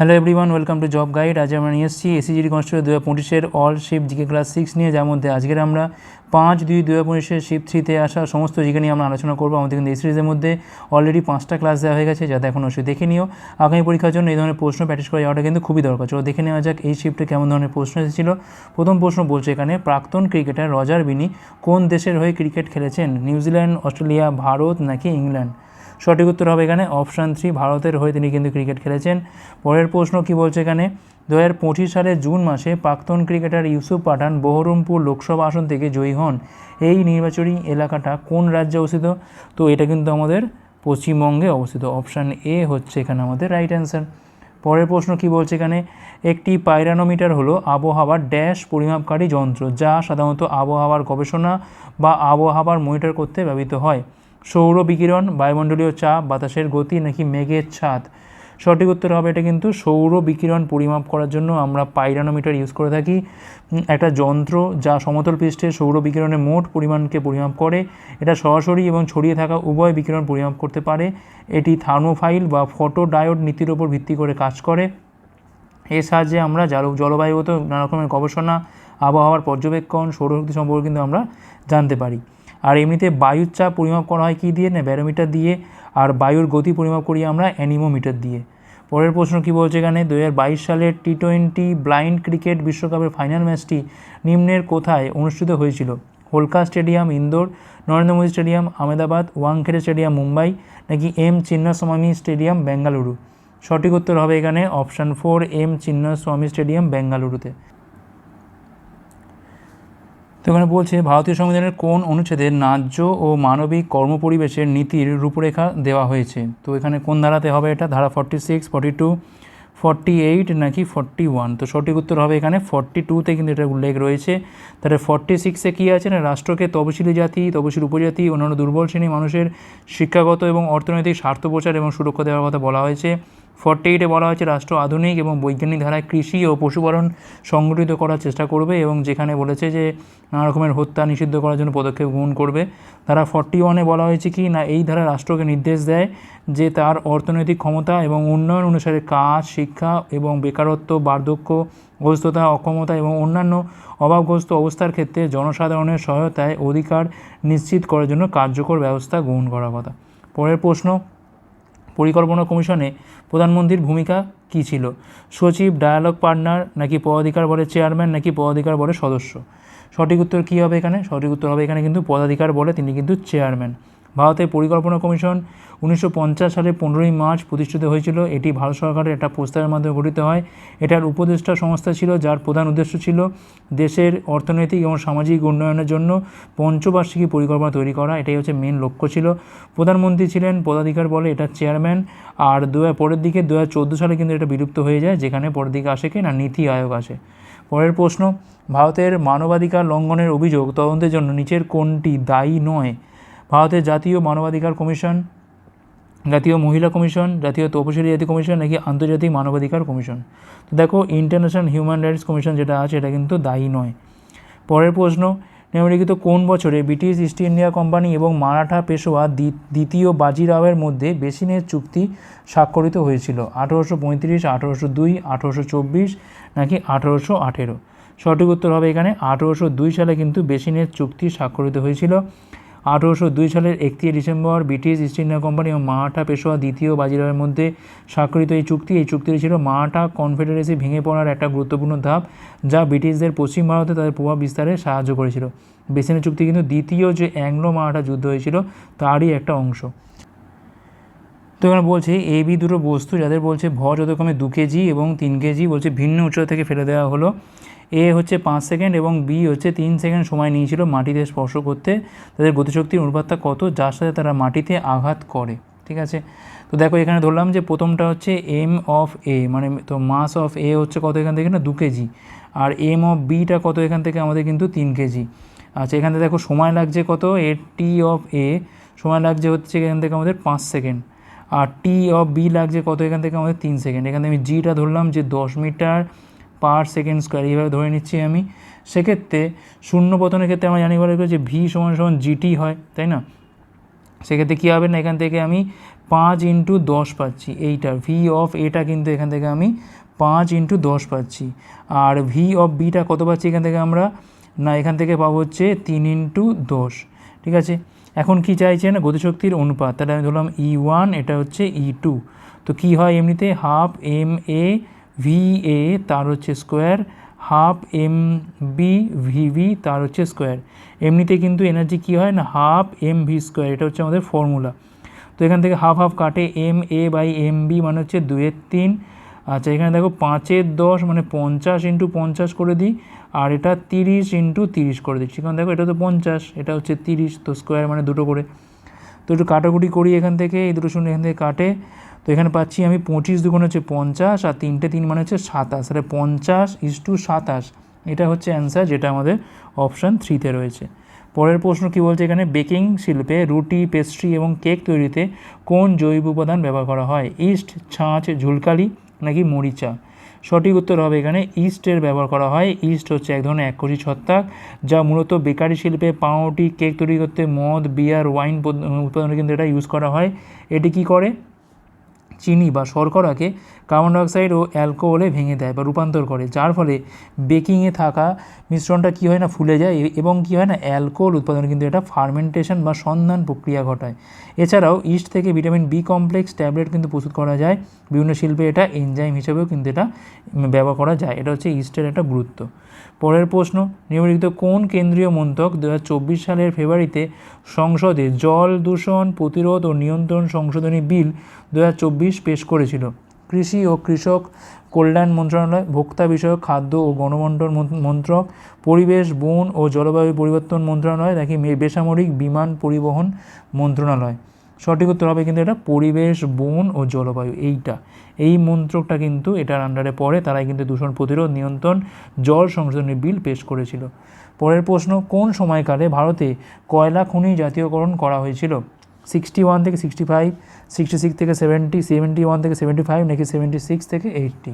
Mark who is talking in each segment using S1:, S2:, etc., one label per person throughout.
S1: Hello everyone welcome to job guide আজ আমরা নিয়ে এসেছি এসিজিডি কনস্টেবল দু হাজার পঁচিশের all shift GK class six নিয়ে। যার মধ্যে আজকের আমরা পাঁচ দুই দু হাজার পঁচিশের শিফট থ্রিতে আসা সমস্ত জিকে নিয়ে আমরা আলোচনা করব। আমাদের কিন্তু এই সিরিজের মধ্যে অলরেডি পাঁচটা ক্লাস দেওয়া হয়ে গেছে, যাতে এখন অবশ্যই দেখে নিও। আগামী পরীক্ষার জন্য এই ধরনের প্রশ্ন প্র্যাকটিস করে যাওয়াটা কিন্তু খুবই দরকার। চলো দেখে নেওয়া যাক এই শিফটে কেমন ধরনের প্রশ্ন এসেছিল। প্রথম প্রশ্ন বলছে এখানে, প্রাক্তন ক্রিকেটার রজার বিনি কোন দেশের হয়ে ক্রিকেট খেলেছেন? নিউজিল্যান্ড অস্ট্রেলিয়া, ভারত নাকি ইংল্যান্ড? সঠিক উত্তর হবে এখানে অপশান থ্রি ভারতের হয়ে তিনি কিন্তু ক্রিকেট খেলেছেন। পরের প্রশ্ন কি বলছে এখানে? দু হাজার পঁচিশ সালের জুন মাসে প্রাক্তন ক্রিকেটার ইউসুফ পাঠান বহরমপুর লোকসভা আসন থেকে জয়ী হন। এই নির্বাচনী এলাকাটা কোন রাজ্যে অবস্থিত? তো এটা কিন্তু আমাদের পশ্চিমবঙ্গে অবস্থিত। অপশান এ হচ্ছে এখানে আমাদের রাইট অ্যান্সার পরের প্রশ্ন কি বলছে এখানে? একটি পাইরানোমিটার হলো আবহাওয়ার ড্যাশ পরিমাপকারী যন্ত্র, যা সাধারণত আবহাওয়ার গবেষণা বা আবহাওয়ার মনিটর করতে ব্যবহৃত হয়। সৌর বিকিরণ, বায়ুমণ্ডলীয় চাপ, বাতাসের গতি নাকি মেঘের ছাদ? সঠিক উত্তর হবে এটা কিন্তু সৌর বিকিরণ পরিমাপ করার জন্য আমরা পাইরানোমিটার ইউজ করে থাকি। একটা যন্ত্র যা সমতল পৃষ্ঠে সৌর বিকিরণের মোট পরিমাণকে পরিমাপ করে। এটা সরাসরি এবং ছড়িয়ে থাকা উভয় বিকিরণ পরিমাপ করতে পারে। এটি থার্মোফাইল বা ফটো ডায়োড নীতির ওপর ভিত্তি করে কাজ করে। এর সাহায্যে আমরা জল, জলবায়ুগত নানা রকমের গবেষণা, আবহাওয়ার পর্যবেক্ষণ, সৌরশক্তি সম্পর্কে কিন্তু আমরা জানতে পারি। আর এমনিতে বায়ুর চাপ পরিমাপ করা হয় কী দিয়ে? না ব্যারোমিটার দিয়ে। আর বায়ুর গতি পরিমাপ করি আমরা অ্যানিমোমিটার দিয়ে। পরের প্রশ্ন কী বলছে এখানে? দু হাজার বাইশ সালের টি টোয়েন্টি ব্লাইন্ড ক্রিকেট বিশ্বকাপের ফাইনাল ম্যাচটি নিম্নের কোথায় অনুষ্ঠিত হয়েছিল? Holkar stadium, Indore, Narendra Modi stadium, Ahmedabad, Wankhede stadium, Mumbai নাকি এম চিন্নাস্বামী স্টেডিয়াম, বেঙ্গালুরু? সঠিক উত্তর হবে এখানে option four, M Chinnaswamy stadium, বেঙ্গালুরুতে। তো এখানে বলছে, ভারতীয় সংবিধানের কোন অনুচ্ছেদে ন্যায্য ও মানবিক কর্মপরিবেশের নীতির রূপরেখা দেওয়া হয়েছে? তো এখানে কোন ধারাতে হবে এটা? ধারা forty six forty two forty eight নাকি ফর্টি ওয়ান তো সঠিক উত্তর হবে এখানে ফর্টি টুতে কিন্তু এটা উল্লেখ রয়েছে। তাহলে ফর্টি সিক্সে কী আছে না? রাষ্ট্রকে তপশিলি জাতি, তপশিলি উপজাতি, অন্যান্য দুর্বল শ্রেণির মানুষের শিক্ষাগত এবং অর্থনৈতিক স্বার্থ প্রচার এবং সুরক্ষা দেওয়ার কথা বলা হয়েছে। ফর্টি এইটে বলা হয়েছে রাষ্ট্র আধুনিক এবং বৈজ্ঞানিক ধারায় কৃষি ও পশুপালন সংগঠিত করার চেষ্টা করবে এবং যেখানে বলেছে যে নানা রকমের হত্যা নিষিদ্ধ করার জন্য পদক্ষেপ গ্রহণ করবে। ধারা ফর্টি ওয়ানে বলা হয়েছে কি, না এই ধারা রাষ্ট্রকে নির্দেশ দেয় যে তার অর্থনৈতিক ক্ষমতা এবং উন্নয়ন অনুসারে কাজ, শিক্ষা এবং বেকারত্ব, বার্ধক্য, অসুস্থতা, অক্ষমতা এবং অন্যান্য অভাবগ্রস্ত অবস্থার ক্ষেত্রে জনসাধারণের সহায়তায় অধিকার নিশ্চিত করার জন্য কার্যকর ব্যবস্থা গ্রহণ করার কথা। পরের প্রশ্ন পরিকল্পনা কমিশনে প্রধানমন্ত্রীর ভূমিকা কী ছিল? সচিব ডায়ালগ পার্টনার নাকি পদাধিকার বলে চেয়ারম্যান নাকি পদাধিকার বলে সদস্য? সঠিক উত্তর কী হবে এখানে? সঠিক উত্তর হবে এখানে কিন্তু পদাধিকার বলে তিনি কিন্তু চেয়ারম্যান ভারতের পরিকল্পনা কমিশন উনিশশো পঞ্চাশ সালে পনেরোই মার্চ প্রতিষ্ঠিত হয়েছিল। এটি ভারত সরকারের একটা প্রস্তাবের মাধ্যমে গঠিত হয়। এটার উপদেষ্টা সংস্থা ছিল, যার প্রধান উদ্দেশ্য ছিল দেশের অর্থনৈতিক এবং সামাজিক উন্নয়নের জন্য পঞ্চবার্ষিকী পরিকল্পনা তৈরি করা। এটাই হচ্ছে মেন লক্ষ্য ছিল। প্রধানমন্ত্রী ছিলেন পদাধিকার বলে এটা চেয়ারম্যান আর দু পরের দিকে, দু হাজার চোদ্দ সালে কিন্তু এটা বিলুপ্ত হয়ে যায়, যেখানে পরের দিকে আসে কি না নীতি আয়োগ আসে। পরের প্রশ্ন, ভারতের মানবাধিকার লঙ্ঘনের অভিযোগ তদন্তের জন্য নিচের কোনটি দায়ী নয়? ভারতের জাতীয় মানবাধিকার কমিশন, জাতীয় মহিলা কমিশন, জাতীয় তপশিলি জাতি কমিশন নাকি আন্তর্জাতিক মানবাধিকার কমিশন? তো দেখো ইন্টারন্যাশনাল হিউম্যান রাইটস কমিশন যেটা আছে, এটা কিন্তু দায়ী নয়। পরের প্রশ্ন, নিম্নলিখিত কোন বছরে ব্রিটিশ ইস্ট ইন্ডিয়া কোম্পানি এবং মারাঠা পেশোয়া দ্বি- দ্বিতীয় বাজিরাওয়ের মধ্যে বেসিনের চুক্তি স্বাক্ষরিত হয়েছিল? আঠেরোশো পঁয়ত্রিশ, আঠেরোশো দুই, আঠেরোশো চব্বিশ নাকি আঠেরোশো আঠেরো? সঠিক উত্তর হবে এখানে, আঠেরোশো দুই সালে কিন্তু বেসিনের চুক্তি স্বাক্ষরিত হয়েছিল। আঠেরোশো দুই সালের একত্রিশে December British East India company এবং মারাঠা পেশোয়া দ্বিতীয় বাজিরাওয়ের মধ্যে স্বাক্ষরিত এই চুক্তি। এই চুক্তিটি ছিল মারাঠা কনফেডারেসি ভেঙে পড়ার একটা গুরুত্বপূর্ণ ধাপ, যা ব্রিটিশদের পশ্চিম ভারতে তাদের প্রভাব বিস্তারে সাহায্য করেছিল। বেসিনের চুক্তি কিন্তু দ্বিতীয় যে অ্যাংলো মারাঠা যুদ্ধ হয়েছিল, তারই একটা অংশ। তো এখানে বলছে এ বি দুটো বস্তু যাদের বলছে ভর যথাক্রমে দু কেজি এবং তিন কেজি বলছে ভিন্ন উচ্চতা থেকে ফেলে দেওয়া হলো। এ হচ্ছে পাঁচ সেকেন্ড এবং বি হচ্ছে তিন সেকেন্ড সময় নিয়েছিল মাটিতে স্পর্শ করতে। তাদের গতিশক্তির অনুপাতটা কত? যার সাথে তারা মাটিতে আঘাত করে। ঠিক আছে? তো দেখো, এখানে ধরলাম যে প্রথমটা হচ্ছে এম অফ এ মানে তো মাস অফ এ হচ্ছে কত এখান থেকে? না, দু কেজি। আর এম অফ বিটা কত এখান থেকে? আমাদের কিন্তু তিন কেজি। আচ্ছা এখান থেকে দেখো, সময় লাগছে কত? এ টি অফ এ, সময় লাগছে হচ্ছে এখান থেকে আমাদের পাঁচ সেকেন্ড। আর টি অফ বি লাগছে কত? এখান থেকে আমাদের তিন সেকেন্ড। এখানে আমি জিটা ধরলাম যে দশ মিটার পার সেকেন্ড স্কোয়ার, এইভাবে ধরে নিচ্ছি আমি। সেক্ষেত্রে শূন্য পতনের ক্ষেত্রে আমরা জানি বলে যে ভি সমান সমান জিটি হয়, তাই না? সেক্ষেত্রে কী হবে না, এখান থেকে আমি পাঁচ ইন্টু দশ পাচ্ছি, এইটা ভি অফ এটা কিন্তু এখান থেকে আমি পাঁচ ইন্টু দশ পাচ্ছি। আর ভি অফ বিটা কত পাচ্ছি এখান থেকে আমরা? না, এখান থেকে পাবো হচ্ছে তিন ইন্টু দশ, ঠিক আছে? এখন কি চাইছে না, গতিশক্তির অনুপাত, তাহলে আমি ধরলাম ই ওয়ান এটা হচ্ছে ই টু তো কী হয় এমনিতে? Half M A V A তার হচ্ছে square half M B V V তার হচ্ছে স্কোয়ার এমনিতে কিন্তু এনার্জি কী হয় না? হাফ এম ভি স্কোয়ার এটা হচ্ছে আমাদের ফর্মুলা তো এখান থেকে হাফ হাফ কাটে M A by M B মানে হচ্ছে দুয়ের তিন। আচ্ছা এখানে দেখো পাঁচের দশ মানে পঞ্চাশ ইন্টু পঞ্চাশ করে দিই, আর এটা তিরিশ ইন্টু তিরিশ করে দিচ্ছি। কারণ দেখো এটা তো পঞ্চাশ, এটা হচ্ছে তিরিশ, তো স্কোয়ার মানে দুটো করে। তো একটু কাটাকুটি করি এখান থেকে, এই দুটো শূন্য এখান থেকে কাটে। তো এখানে পাচ্ছি আমি পঁচিশ দুগুণ হচ্ছে পঞ্চাশ আর তিনটে তিন মানে হচ্ছে সাতাশ। তাহলে পঞ্চাশ ইস টু সাতাশ। এটা হচ্ছে অ্যান্সার যেটা আমাদের অপশান থ্রিতে রয়েছে। পরের প্রশ্ন কী বলছে এখানে? বেকিং শিল্পে রুটি পেস্ট্রি এবং কেক তৈরিতে কোন জৈব উপাদান ব্যবহার করা হয়? ইস্ট ছাঁচ, ঝুলকালি নাকি মরিচা? সঠিক উত্তর হবে এখানে ইস্টের ব্যবহার করা হয়। ইস্ট হচ্ছে এক ধরনের এককোষী ছত্রাক যা মূলত বেকারি শিল্পে পাউরুটি কেক তৈরি করতে মদ বিয়ার ওয়াইন উৎপাদনে কিন্তু এটা ইউজ করা হয়। এটি কি করে? চিনি বা শর্করাকে কার্বন ডাইঅক্সাইড ও অ্যালকোহলে ভেঙে দেয় বা রূপান্তর করে, যার ফলে বেকিংয়ে থাকা মিশ্রণটা কী হয় না, ফুলে যায় এবং কী হয় না, অ্যালকোহল উৎপাদনে কিন্তু এটা ফার্মেন্টেশন বা সন্ধান প্রক্রিয়া ঘটায়। এছাড়াও ইস্ট থেকে ভিটামিন বি কমপ্লেক্স ট্যাবলেট কিন্তু প্রস্তুত করা যায়। বিভিন্ন শিল্পে এটা এনজাইম হিসেবেও কিন্তু এটা ব্যবহার করা যায়। এটা হচ্ছে ইস্টের একটা গুরুত্ব। পরের প্রশ্ন, নিম্নলিখিত কোন কেন্দ্রীয় মন্ত্রক দু হাজার চব্বিশ সালের ফেব্রুয়ারিতে সংসদে জল দূষণ প্রতিরোধ ও নিয়ন্ত্রণ সংশোধনী বিল দু হাজার চব্বিশ পেশ করেছিল? কৃষি ও কৃষক কল্যাণ মন্ত্রণালয়, ভোক্তা বিষয়ক, খাদ্য ও গণবন্টন মন্ত্রক, পরিবেশ, বন ও জলবায়ু পরিবর্তন মন্ত্রণালয় নাকি বেসামরিক বিমান পরিবহন মন্ত্রণালয়? সঠিক উত্তর হবে কিন্তু এটা পরিবেশ, বন ও জলবায়ু, এইটা। এই মন্ত্রকটা কিন্তু এটার আন্ডারে পড়ে, তারাই কিন্তু দূষণ প্রতিরোধ নিয়ন্ত্রণ, জল সংশোধনী বিল পেশ করেছিল। পরের প্রশ্ন, কোন সময়কালে ভারতে কয়লা খনি জাতীয়করণ করা হয়েছিল? সিক্সটি ওয়ান থেকে সিক্সটি ফাইভ সিক্সটি সিক্স থেকে সেভেন্টি সেভেন্টি ওয়ান থেকে সেভেন্টি ফাইভ নাকি সেভেন্টি সিক্স থেকে এইটটি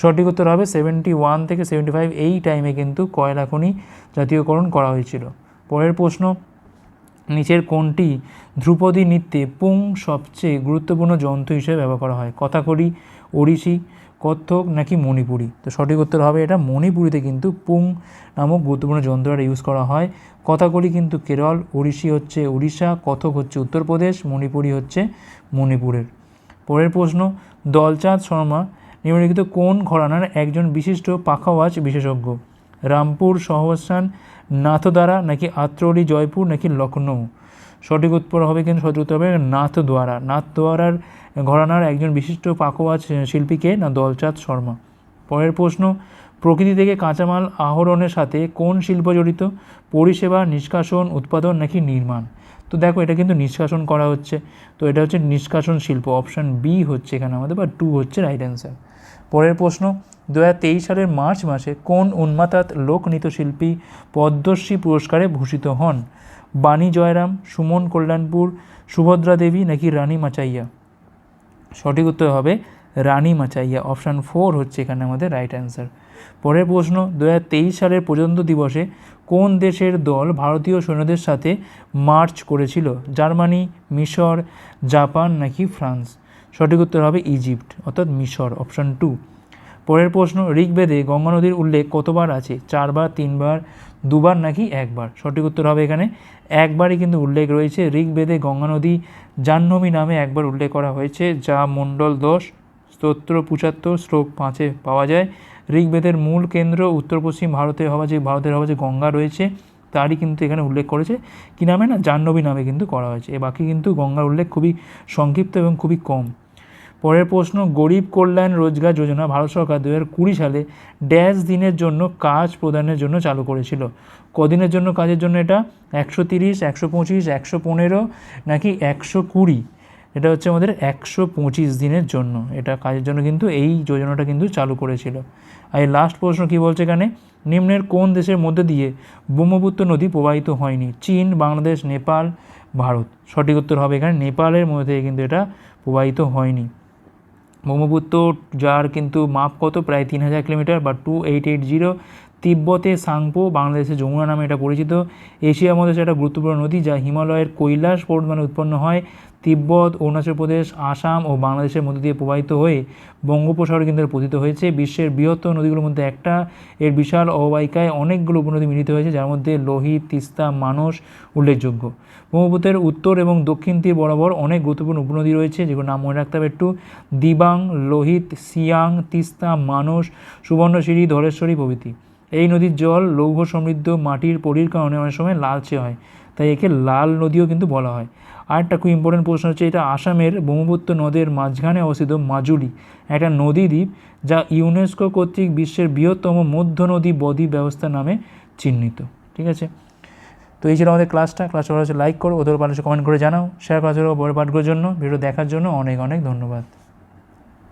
S1: সঠিক উত্তর হবে সেভেন্টি ওয়ান থেকে সেভেন্টি ফাইভ এই টাইমে কিন্তু কয়লা খনি জাতীয়করণ করা হয়েছিল। পরের প্রশ্ন নিচের কোনটি ধ্রুপদী নৃত্যে পুং সবচেয়ে গুরুত্বপূর্ণ যন্ত্র হিসেবে ব্যবহার করা হয়। কথাকলি ওড়িশি, কত্থক নাকি মণিপুরি? তো সঠিক উত্তর হবে এটা মণিপুরিতে কিন্তু পুং নামক গুরুত্বপূর্ণ যন্ত্র যন্ত্রটা ইউজ করা হয়। কথাকলি কিন্তু কেরল, ওড়িশি হচ্ছে উড়িষ্যা কথক হচ্ছে উত্তরপ্রদেশ, মণিপুরি হচ্ছে মণিপুরের। পরের প্রশ্ন, দলচাঁদ শর্মা নিম্নলিখিত কোন ঘরানার একজন বিশিষ্ট পাখাওয়াজ বিশেষজ্ঞ? রামপুর সহস্রান নাথদ্বারা নাকি আত্রলি জয়পুর নাকি লখনৌ সঠিক উত্তর হবে কিন্তু সঠিক উত্তর হবে নাথদ্বারা। নাথদ্বারার ঘরানার একজন বিশিষ্ট পাকোয়াজ শিল্পীকে না, দলচাঁদ শর্মা। পরের প্রশ্ন, প্রকৃতি থেকে কাঁচামাল আহরণের সাথে কোন শিল্প জড়িত? পরিষেবা, নিষ্কাশন, উৎপাদন নাকি নির্মাণ? তো দেখো, এটা কিন্তু নিষ্কাশন করা হচ্ছে। তো এটা হচ্ছে নিষ্কাশন শিল্প। অপশান বি হচ্ছে এখানে আমাদের বা টু হচ্ছে রাইট অ্যান্সার পরের প্রশ্ন দু হাজার তেইশ সালের মার্চ মাসে কোন উন্মাতাত লোকনৃত্যশিল্পী পদ্মশ্রী পুরস্কারে ভূষিত হন? বাণী জয়রাম, সুমন কল্যাণপুর, সুভদ্রা দেবী নাকি রানী মাচাইয়া? সঠিক উত্তর হবে রানী মাচাইয়া। অপশান ফোর হচ্ছে এখানে আমাদের রাইট অ্যান্সার পরের প্রশ্ন দু হাজার তেইশ সালের প্রজাতন্ত্র দিবসে কোন দেশের দল ভারতীয় সৈন্যদের সাথে মার্চ করেছিল? জার্মানি, মিশর, জাপান নাকি ফ্রান্স? সঠিক উত্তর হবে ইজিপ্ট, অর্থাৎ মিশর, অপশান টু। পরের প্রশ্ন, ঋগ্বেদে গঙ্গা নদীর উল্লেখ কতবার আছে? চারবার, তিনবার, দুবার নাকি একবার? সঠিক উত্তর হবে এখানে একবারই কিন্তু উল্লেখ রয়েছে। ঋগ্বেদে গঙ্গা নদী জাহ্নবী নামে একবার উল্লেখ করা হয়েছে, যা মণ্ডল দশ, স্তোত্র পঁচাত্তর, শ্লোক পাঁচে পাওয়া যায়। ঋগ্বেদের মূল কেন্দ্র উত্তর পশ্চিম ভারতে হওয়া যে, ভারতের হওয়া যে গঙ্গা রয়েছে তারই কিন্তু এখানে উল্লেখ করেছে। কী নামে না? জাহ্নবী নামে কিন্তু করা হয়েছে। এ বাকি কিন্তু গঙ্গার উল্লেখ খুবই সংক্ষিপ্ত এবং খুবই কম। পরের প্রশ্ন, গরিব কল্যাণ রোজগার যোজনা ভারত সরকার দু কুড়ি সালে ড্যাশ দিনের জন্য কাজ প্রদানের জন্য চালু করেছিল। কদিনের জন্য কাজের জন্য এটা? একশো তিরিশ, একশো পঁচিশ, একশো পনেরো, নাকি একশো কুড়ি? এটা হচ্ছে আমাদের একশো পঁচিশ দিনের জন্য। এটা কাজের জন্য কিন্তু এই যোজনাটা কিন্তু চালু করেছিল। আর এই লাস্ট প্রশ্ন কী বলছে এখানে? নিম্নের কোন দেশের মধ্যে দিয়ে ব্রহ্মপুত্র নদী প্রবাহিত হয়নি? চীন, বাংলাদেশ, নেপাল, ভারত। সঠিক উত্তর হবে এখানে নেপালের মধ্যে কিন্তু এটা প্রবাহিত হয়নি। ব্রহ্মপুত্র যার কিন্তু মাপ কত? প্রায় তিন হাজার কিলোমিটার বা টু এইট এইট জিরো তিব্বতে সাংপো, বাংলাদেশে যমুনা নামে এটা পরিচিত। এশিয়া মহাদেশে একটা গুরুত্বপূর্ণ নদী যা হিমালয়ের কৈলাস পর্বতমানে উৎপন্ন হয়। তিব্বত, অরুণাচল প্রদেশ, আসাম ও বাংলাদেশের মধ্য দিয়ে প্রবাহিত হয়ে বঙ্গোপসাগর কেন্দ্রে পতিত হয়েছে। বিশ্বের বৃহত্তম নদীগুলোর মধ্যে একটা। এর বিশাল অববাহিকায় অনেকগুলো উপনদী মিলিত হয়েছে, যার মধ্যে লোহিত, তিস্তা, মানস উল্লেখযোগ্য। ব্রহ্মপুত্রের উত্তর এবং দক্ষিণ তীর বরাবর অনেক গুরুত্বপূর্ণ উপনদী রয়েছে, যেগুলো নাম মনে রাখতে হবে একটু। দিবাং, লোহিত, সিয়াং, তিস্তা, মানস, সুবর্ণশিরি, ধলেশ্বরী প্রভৃতি। এই নদীর জল লৌহ সমৃদ্ধ মাটির পরির কারণে অনেক সময় লালচে হয়, তাই একে লাল নদীও কিন্তু বলা হয়। আরেকটা খুব ইম্পর্টেন্ট প্রশ্ন হচ্ছে, এটা আসামের ব্রহ্মপুত্র নদের মাঝখানে অবস্থিত মাজুলি, একটা নদী দ্বীপ যা ইউনেস্কো কর্তৃক বিশ্বের বৃহত্তম মধ্য নদী বদ্বীপ ব্যবস্থা নামে চিহ্নিত, ঠিক আছে? তো এই ছিল আমাদের ক্লাসটা ক্লাসটা ভালো লাইক করো, ওদের ভালো কমেন্ট করে জানাও শেয়ার করা ছিল বড় পাঠগুলোর জন্য ভিডিও দেখার জন্য অনেক অনেক ধন্যবাদ।